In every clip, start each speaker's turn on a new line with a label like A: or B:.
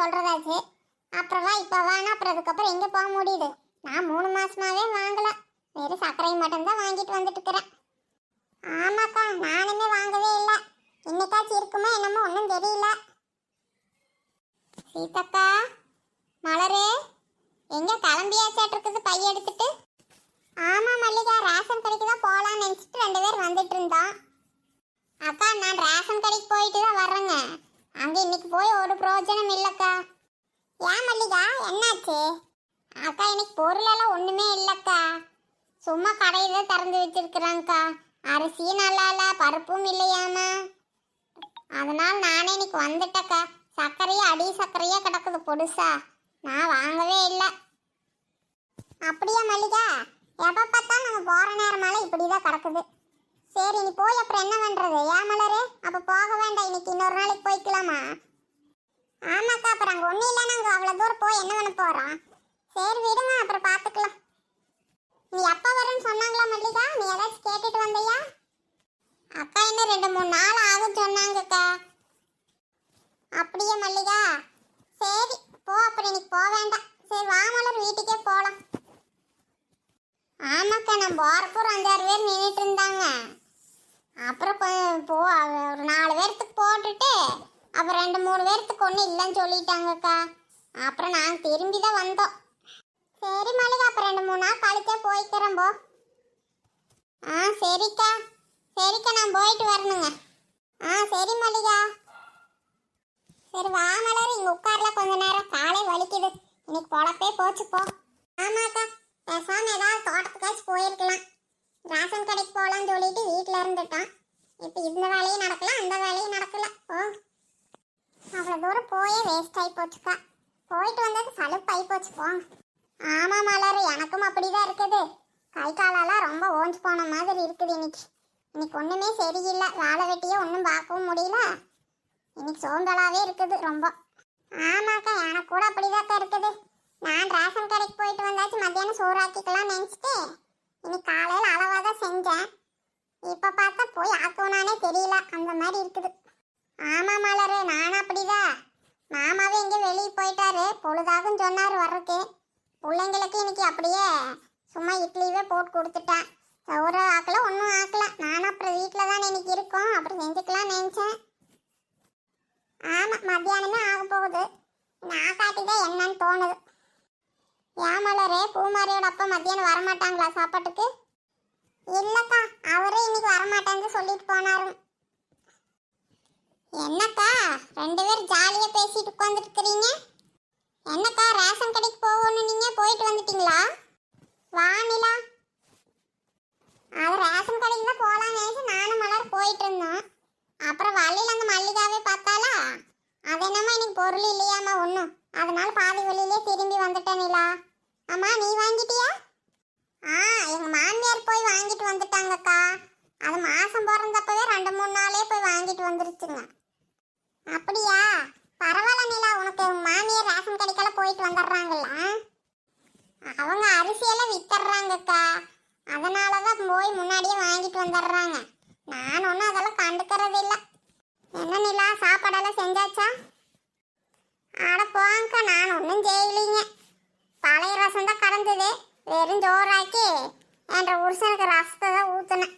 A: சொல்கிறதாச்சு அப்புறம் வா இப்போ வானா அப்புறம் அதுக்கப்புறம் எங்கே போக முடியுது? நான் மூணு மாதமாவே வாங்கலை. வெறும் சர்க்கரை மட்டும்தான் வாங்கிட்டு வந்துட்டு இருக்கிறேன் ஆமாக்கா நானுமே வாங்கவே இல்லை. என்னைக்காச்சும் இருக்குமா என்னமோ ஒன்றும் தெரியல. சீதக்கா மலரு எங்கே கிளம்பியாச்சாட்டு இருக்குது பை எடுத்துட்டு? ஆமாம் மல்லிகா ரேஷன் கடைக்கு தான் போகலான்னு நினச்சிட்டு ரெண்டு பேர் வந்துட்டு இருந்தோம். அக்கா நான் ரேஷன் கடைக்கு போயிட்டு தான் வர்றேங்க. அங்க இன்னைக்கு போய் ஒரு பிரயோஜனம் இல்லக்கா. ஏன் மல்லிகா என்னாச்சு? அக்கா இன்னைக்கு பொருளெல்லாம் ஒண்ணுமே இல்லக்கா. சும்மா கடையில திறந்து வச்சிருக்கிறாங்கக்கா. அரிசியும் நல்லா இல்ல பருப்பும் இல்லையாமா அதனால நானே இன்னைக்கு வந்துட்டக்கா. சர்க்கரையா அடி சர்க்கரையா கிடக்குது பொடுசா. நான் வாங்கவே இல்லை. அப்படியா மல்லிகா? எப்போ பார்த்தாலும் நாங்கள் போகிற நேரமால இப்படி தான் கிடக்குது. சரி நீ போய் அப்புறம் என்ன பண்ணுறது ஏன் மலரு? அப்போ போக வேண்டாம். இன்னைக்கு இன்னொரு நாளைக்கு போய்க்கலாமா? ஆமாக்கா அப்புறம் அங்கே ஒன்றும் இல்லை நாங்கள் அவ்வளோ தூரம் போய் என்ன பண்ண போகிறோம் சரி விடுங்க. அப்புறம் பார்த்துக்கலாம் நீ எப்போ வரேன்னு சொன்னாங்களா மல்லிகா? நீ ஏதாச்சும் கேட்டுட்டு வந்தையா? அக்கா இன்னும் ரெண்டு மூணு நாள் ஆகும் சொன்னாங்கக்கா. அப்படியே மல்லிகா? சரி போ. அப்புறம் இன்னைக்கு போக வேண்டாம். சரி வாமலர் வீட்டுக்கே போகலாம் ஆமாக்கா நான் போகிறப்போ ஒரு அஞ்சாறு பேர் நின்றுட்டு இருந்தாங்க. அப்புறம் போ ஒரு நாலு பேர்த்துக்கு போட்டுட்டு அப்புறம் ரெண்டு மூணு பேர்த்துக்கு ஒன்றும் இல்லைன்னு சொல்லிட்டாங்கக்கா. அப்புறம் நாங்கள் திரும்பி தான் வந்தோம். சரி மல்லிகா அப்புறம் ரெண்டு மூணு நாள் கழிச்சே போய்க்கிறேன் போ. ஆ சரிக்கா. சரிக்கா நான் போயிட்டு வரணுங்க. ஆ சரி மல்லிகா. சரி வா மலர். இங்கே உட்கார்ல கொஞ்ச நேரம். காலை வலிக்குது. இன்னைக்கு பொழப்பே போச்சு போ. ஆமாக்கா பேசாமல் ஏதாவது தோட்டத்துக்காச்சும் போயிருக்கலாம். ரேஷன் கடைக்கு போகலான்னு சொல்லிட்டு வீட்டில் இருந்துட்டான் இப்போ இந்த வேலையும் நடக்கல அந்த வேலையும் நடக்கல. ஓ அவ்வளோ தூரம் போயே வேஸ்ட் ஆகி போச்சுக்கா. போயிட்டு வந்தது சலுப்பாகி போச்சு போ. ஆமாம் மலர் எனக்கும் அப்படிதான் இருக்குது. கை காலெல்லாம் ரொம்ப ஓஞ்சு போன மாதிரி இருக்குது இன்னைக்கு. இன்னைக்கு ஒன்றுமே சரியில்லை. வேலை வெட்டியே ஒன்றும் பார்க்கவும் முடியல. இன்னைக்கு சோம்பலாகவே இருக்குது ரொம்ப. ஆமாக்கா எனக்கு கூட அப்படிதாக்கா இருக்குது. நான் ரேஷன் கடைக்கு போயிட்டு வந்தாச்சு மத்தியானம் சோறாக்கிக்கலாம் நினச்சிட்டு இன்னைக்கு காலையில் அளவாக தான் செஞ்சேன். இப்போ பார்த்தா போய் ஆக்கோனானே தெரியல. அந்த மாதிரி இருக்குது. ஆமாம் மலரு நானும் அப்படிதான் மாமாவே இங்கே வெளியே போயிட்டாரு. பொழுதாகும் சொன்னார் வர்றதுக்கு. பிள்ளைங்களுக்கு இன்னைக்கு அப்படியே சும்மா இட்லியவே போட்டு கொடுத்துட்டேன். ஒரு ஆக்கல ஒன்றும் ஆக்கல. நானும் அப்புறம் வீட்டில் தான் இன்னைக்கு இருக்கோம். அப்புறம் செஞ்சுக்கலாம் நினச்சேன். ஆமாம் மத்தியானமே ஆக போகுது நான் காட்டிதான் என்னன்னு தோணுது. ஏன் மலரே பூமாரியோட அப்பா மத்தியானம் வரமாட்டாங்களா சாப்பாட்டுக்கு? இல்லக்கா அவரே இன்னைக்கு வரமாட்டேன்னு சொல்லிட்டு போனாரும் என்னக்கா ரெண்டு பேரும் ஜாலியாக பேசிட்டு உட்காந்துருக்கிறீங்க என்னக்கா ரேஷன் கடைக்கு போகணும் நீங்கள் போயிட்டு வந்துட்டீங்களா? வானிலா அவர் ரேஷன் கடைக்கு தான் போகலான்னு நானும் மலர் போயிட்டு இருந்தோம். அப்புறம் வழியில் அந்த மல்லிகாவே பார்த்தாலா அது என்னம்மா எனக்கு பொருள் இல்லையாம்மா ஒன்றும் அதனால பாதி வழியிலே திரும்பி வந்துட்டேன் நிலா. அம்மா நீ வாங்கிட்டியா? ஆ எங்க மாமியார் போய் வாங்கிட்டு வந்துட்டாங்கக்கா. அது மாசம் பிறந்தப்பவே ரெண்டு மூணு நாளே போய் வாங்கிட்டு வந்துருச்சுங்க. அப்படியா? பரவாயில்ல நிலா உனக்கு உங்க மாமியார் ரேஷன் கடைக்கெல்லாம் போயிட்டு வந்துடுறாங்கல்ல அவங்க அரிசியெல்லாம் வித்துடுறாங்கக்கா. அதனால தான் போய் முன்னாடியே வாங்கிட்டு வந்துடுறாங்க. நான் ஒன்றும் அதெல்லாம் கண்டுக்கிறது இல்லை. என்ன நிலா சாப்பாடெல்லாம் செஞ்சாச்சா? அட போங்கக்கா நான் ஒன்றும் செய்யலைங்க. பழைய ரசம் தான் கடந்தது. வெறும் ஜோராக்கி. என்ற உருசனுக்கு ரசத்தை தான் ஊற்றுனேன்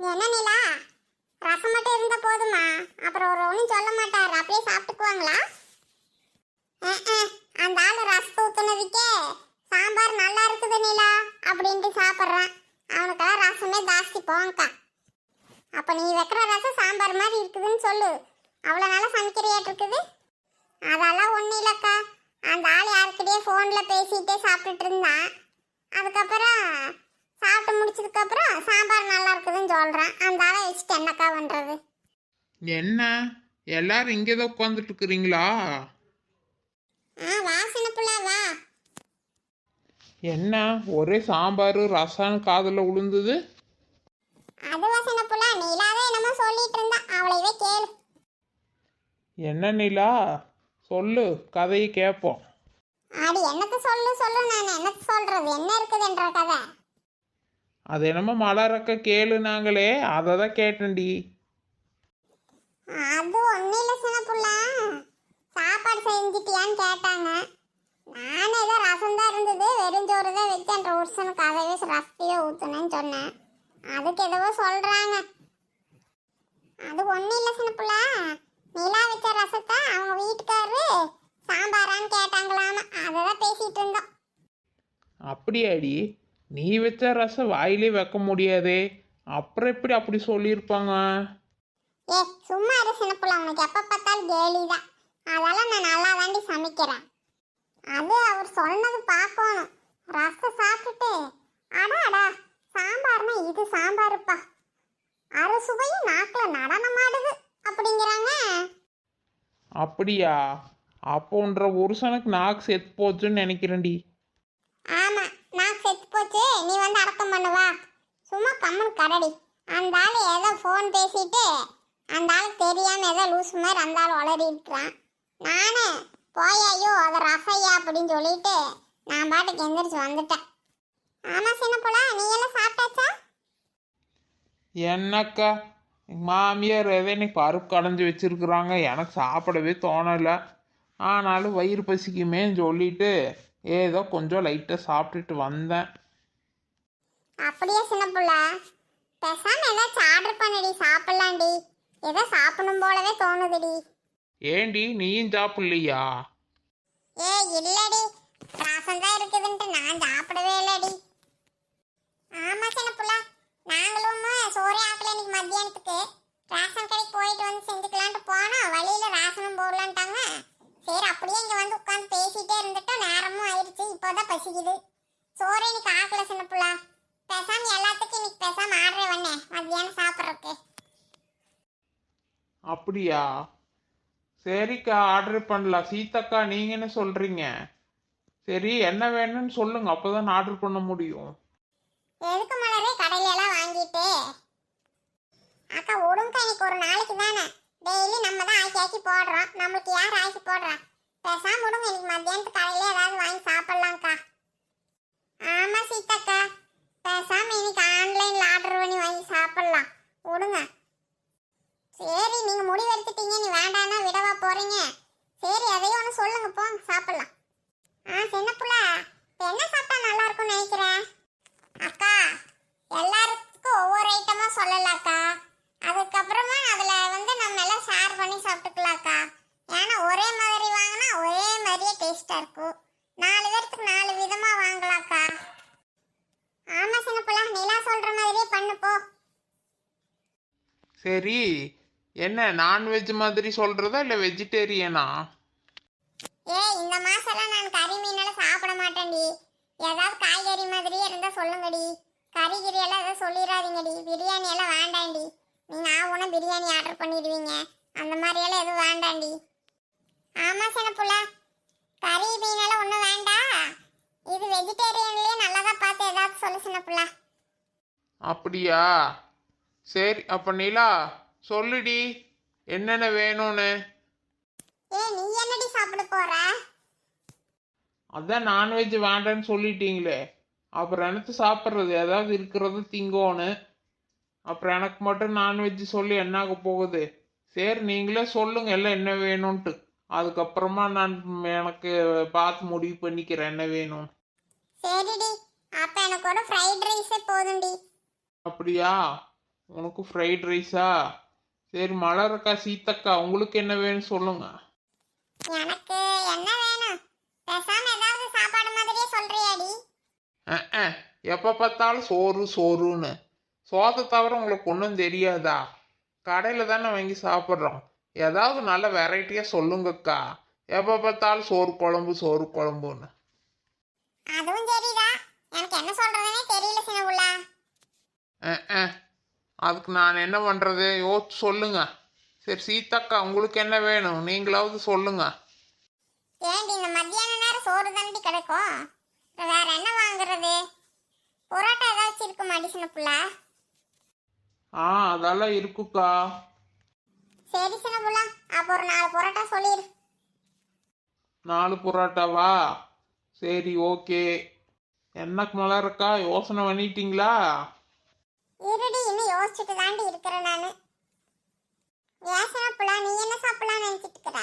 A: என்ன நிலா? ரசம் மட்டும் இருந்தால் போதுமா? அப்புறம் ஒரு ஒன்றும் சொல்ல மாட்டார். அப்படியே சாப்பிட்டுக்குவாங்களா? அந்த ஆள் ரசத்தை ஊற்றுனதுக்கே சாம்பார் நல்லா இருக்குது நிலா அப்படின்ட்டு சாப்பிட்றான். அவனுக்கெல்லாம் ரசமே ஜாஸ்தி போங்கக்கா. அப்போ நீ வைக்கிற ரசம் சாம்பார் மாதிரி இருக்குதுன்னு சொல்லு. அவ்வளோ நல்லா சமைக்கிறியாட்டு இருக்குது? அதெல்லாம் ஒன்றும் இல்லைக்கா. அந்த ஆள் யாருக்கிட்டே ஃபோனில் பேசிகிட்டே சாப்பிட்டுட்டு இருந்தான் அதுக்கப்புறம் சாப்பிட்டு முடிச்சதுக்கப்புறம் சாம்பார் நல்லா இருக்குதுன்னு சொல்கிறான் அந்த ஆளை வச்சுட்டு என்னக்கா பண்ணுறது
B: என்ன? எல்லாரும் இங்கே தான் உட்காந்துட்டு இருக்கிறீங்களா?
A: ஆ வாசனை புள்ள வா.
B: என்ன? ஒரே சாம்பார் ரசம் காதில் விழுந்தது
A: அது வாசனை புள்ள நீலாவே என்னமோ சொல்லிட்டு இருந்தா. அவளையவே கேளு.
B: என்ன நிலா? சொல்லு கதையை கேட்போம்
A: அடி எனக்கு சொல்லு சொல்லு நான். எனக்கு சொல்றது? என்ன இருக்குதுன்ற கதை?
B: அது என்னமோ மலரக்க கேளுனாங்களே அதை தான் கேட்டேன்டி.
A: அது ஒன்றும் இல்லை சின்ன புள்ள. சாப்பாடு செஞ்சிட்டியான்னு கேட்டாங்க. நானும் ஏதோ ரசம் தான் இருந்தது வெறுஞ்சோறு தான் வச்சு அந்த உருசனுக்கு அதவே ரசத்தையே ஊற்றுனேன்னு சொன்னேன். அதுக்கு எதுவோ சொல்கிறாங்க அது ஒன்றும் இல்லை சின்னப்புள்ள நிலா வச்ச ரசத்தை அவங்க வீட்டுக்காரரு சாம்பாரான்னு கேட்டாங்களாமா. அதை தான் பேசிகிட்டு இருந்தோம்.
B: அப்படியாடி? நீ வச்ச ரசம் வாயிலே வைக்க முடியாதே. அப்புறம் எப்படி அப்படி சொல்லியிருப்பாங்க?
A: ஏ சும்மா இரு சின்னப்புள்ள. உனக்கு எப்போ பார்த்தாலும் கேலி தான் அதெல்லாம் நான் நல்லா தாண்டி சமைக்கிறேன். அது அவர் சொன்னது பார்க்கணும். ரசம் சாப்பிட்டுட்டு அடா அடா சாம்பார்னா இது சாம்பாருப்பா. அறுசுவையும் நாக்கில் நடனமாடுது அப்படிங்கிறாங்க.
B: அப்படியா? அப்போன்ற புருஷனுக்கு நாக்கு செத்து போச்சுன்னு நினைக்கிறேன்டி.
A: ஆமாம் நான் செத்து போச்சு. நீ வந்து அடக்கம் பண்ணுவா சும்மா கம்மன் கடடி. அந்த ஆள் ஏதோ ஃபோன் பேசிட்டு அந்த ஆளுக்கு தெரியாமல் ஏதோ லூஸ் மாதிரி அந்த ஆள் இருக்கிறான் நானே போயாயோ அது ரசையா அப்படின்னு சொல்லிட்டு நான் பாட்டுக்கு எந்திரிச்சு வந்துட்டேன். ஆமாம் சின்ன போல நீ எல்லாம் சாப்பிட்டாச்சா?
B: என்னக்கா? எங்க மாமியார் எதை இன்னைக்கு பருப்பு கடைஞ்சி வச்சிருக்கிறாங்க. எனக்கு சாப்பிடவே தோணலை. ஆனாலும் வயிறு பசிக்குமேன்னு சொல்லிட்டு ஏதோ கொஞ்சம் லைட்டாக சாப்பிட்டுட்டு வந்தேன்.
A: அப்படியே சின்ன புள்ள. பேசாம ஏதாச்சும் ஆர்டர் பண்ணடி சாப்பிடலாண்டி ஏதோ சாப்பிடணும் போலவே தோணுதுடி.
B: ஏண்டி நீயும் சாப்பிடலையா?
A: ஏய் இல்லடி. ரசம் தான் இருக்குதுன்ட்டு நான் சாப்பிடவே இல்லடி. ஆமா சின்ன புள்ள. நாங்களும் சோறே ஆக்கல இன்னைக்கு மத்தியானத்துக்கு. ரேஷன் கடைக்கு போயிட்டு வந்து செஞ்சுக்கலான்ட்டு போனோம். வழியில ரேஷனும் போடலான்ட்டாங்க. சரி அப்படியே இங்க வந்து உட்காந்து பேசிட்டே இருந்துட்டோம் நேரமும் ஆயிடுச்சு. இப்போதான் பசிக்குது. சோறு இன்னைக்கு ஆக்கல சின்ன புள்ள. பேசாம எல்லாத்துக்கும் இன்னைக்கு பேசாம ஆர்டரே பண்ணேன் மத்தியானம் சாப்பிட்றதுக்கு.
B: அப்படியா? சரிக்கா ஆர்டர் பண்ணலாம். சீதாக்கா நீங்கள் என்ன சொல்கிறீங்க சரி என்ன வேணும்னு சொல்லுங்க. அப்போ தான் ஆர்டர் பண்ண முடியும்.
A: எதுக்கு மலரே கடையில அக்கா ஒடுங்க எனக்கு ஒரு நாளைக்கு தானே. டெய்லி நம்ம தான் ஆக்கி ஆக்கி போடுறோம். நம்மளுக்கு யார் ஆக்கி போடுறா? பேசாம விடுங்க எனக்கு மத்தியானத்து கடையில ஏதாவது வாங்கி சாப்பிட்லாம்க்கா. ஆமாம் சீதாக்கா பேசாம இன்னைக்கு ஆன்லைன்ல ஆர்டர் பண்ணி வாங்கி சாப்பிடலாம் விடுங்க சரி நீங்க முடிவு எடுத்துட்டீங்க நீ வேண்டாம்னா விடவா போறீங்க சரி அதையும் ஒன்று சொல்லுங்க போங்க சாப்பிடலாம் ஆ சின்ன புள்ள இப்ப என்ன சாப்பிட்டா நல்லா இருக்கும்னு நினைக்கிறேன் அக்கா எல்லாருக்கும் ஒவ்வொரு ஐட்டமா சொல்லலாக்கா அதுக்கப்புறமா அதுல வந்து நம்ம எல்லாம் ஷேர் பண்ணி சாப்பிட்டுக்கலாம்க்கா ஏன்னா ஒரே மாதிரி வாங்கினா ஒரே மாதிரியே டேஸ்டா இருக்கும் நாலு பேர்த்துக்கு நாலு விதமா வாங்கலாம்க்கா ஆமா சின்ன பிள்ளை நிலா சொல்ற மாதிரியே பண்ணு போ
B: சரி. என்ன நான்வெஜ் மாதிரி சொல்கிறதா இல்லை வெஜிடேரியனா
A: ஏய் இந்த மாசம்லாம் நான் கறி மீனெல்லாம் சாப்பிட மாட்டேன்டி. ஏதாவது காய்கறி மாதிரியே இருந்தா சொல்லுங்கடி. கறி கிரி எல்லாம் எதாவது சொல்லிடாதீங்கடி பிரியாணி எல்லாம் வேண்டாண்டி நீங்க ஆவுனா பிரியாணி ஆர்டர் பண்ணிடுவீங்க. அந்த மாதிரி எல்லாம் எதுவும் வேண்டாண்டி ஆமா சின்ன புள்ள கறி மீனெல்லாம் ஒன்றும் வேண்டாம் இது வெஜிடேரியன்லயே நல்லதா பார்த்து ஏதாவது சொல்லு சின்ன புள்ள
B: அப்படியா? சரி அப்போ நிலா சொல்லுடி என்னென்ன வேணும்னு?
A: ஏய் நீ என்னடி சாப்பிட போற?
B: அதான் நான்வெஜ் வேண்டான்னு சொல்லிட்டீங்களே. அப்புறம் எனக்கு சாப்பிட்றது? ஏதாவது இருக்கிறது திங்கோன்னு. அப்புறம் எனக்கு மட்டும் நான்வெஜ் சொல்லி என்ன ஆக போகுது? சரி நீங்களே சொல்லுங்க எல்லாம் என்ன வேணும்ன்ட்டு. அதுக்கப்புறமா நான் எனக்கு பார்த்து முடிவு பண்ணிக்கிறேன் என்ன வேணும்.
A: சரிடி அப்ப எனக்கு ஒரு ஃப்ரைட் ரைஸே போதும்டி.
B: அப்படியா? உனக்கு ஃப்ரைட் ரைஸா சரி மலரக்கா சீத்தக்கா உங்களுக்கு என்ன வேணும் சொல்லுங்க.
A: எனக்கு என்ன வேணும்? பேசாம ஏதாவது சாப்பாடு மாதிரியே சொல்றியாடி.
B: எப்போ பார்த்தாலும் சோறு சோறுன்னு. சோத்தை தவிர உங்களுக்கு ஒன்றும் தெரியாதா? கடையில் தானே வாங்கி சாப்பிட்றோம். ஏதாவது நல்ல வெரைட்டியாக சொல்லுங்கக்கா. எப்போ பார்த்தாலும் சோறு குழம்பு சோறு குழம்புன்னு.
A: அதுவும் சரிதான். எனக்கு என்ன சொல்றதுனே தெரியல
B: அஹ், அஹ், அதுக்கு நான் என்ன பண்ணுறது யோசிச்சு சொல்லுங்க. சரி சீதாக்கா உங்களுக்கு என்ன வேணும்? நீங்களாவது சொல்லுங்க.
A: ஏண்டி இந்த மத்தியான நேரம் சோறு தானடி கிடைக்கும்? வேற என்ன வாங்குறது? புரோட்டா ஏதாச்சும் இருக்குமாடி சின்ன புள்ள?
B: ஆ அதெல்லாம் இருக்குக்கா.
A: சரி சின்ன புள்ள அப்போ ஒரு நாலு புரோட்டா சொல்லிடு
B: நாலு புரோட்டாவா? சரி ஓகே. என்னக்கு மலரக்கா யோசனை பண்ணிட்டீங்களா?
A: இருடி இன்னும் யோசிச்சுட்டு தாண்டி இருக்கிறேன் நான். புள்ள நீ என்ன சாப்பிடலாம்னு நினைச்சிட்டு இருக்கிற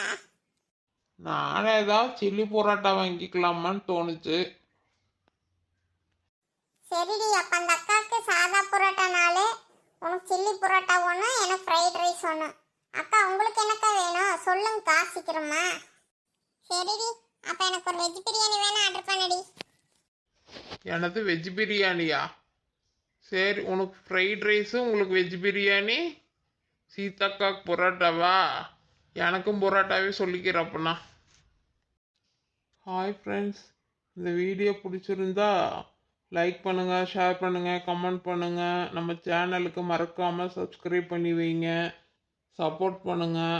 B: நானே ஏதாவது சில்லி பரோட்டா வாங்கிக்கலாமான்னு தோணுச்சு.
A: சரிடி அப்ப அந்த அக்காவுக்கு சாதா புரோட்டா நாலு உனக்கு சில்லி புரோட்டா ஒன்று எனக்கு ஃப்ரைட் ரைஸ் ஒன்று அக்கா உங்களுக்கு என்னக்கா வேணும்? சொல்லுங்கக்கா சீக்கிரமா. சரிடி அப்ப எனக்கு ஒரு வெஜ் பிரியாணி வேணா ஆர்டர் பண்ணடி.
B: எனது வெஜ் பிரியாணியா சரி உனக்கு ஃப்ரைட் ரைஸு உங்களுக்கு வெஜ் பிரியாணி சீதாக்காக்கு பரோட்டாவா? எனக்கும் பரோட்டாவே சொல்லிக்கிறப்பண்ணா ஹாய் ஃப்ரெண்ட்ஸ் இந்த வீடியோ பிடிச்சிருந்தா லைக் பண்ணுங்கள் ஷேர் பண்ணுங்கள் கமெண்ட் பண்ணுங்கள் நம்ம சேனலுக்கு மறக்காமல் சப்ஸ்கிரைப் பண்ணி வைங்க. சப்போர்ட் பண்ணுங்கள்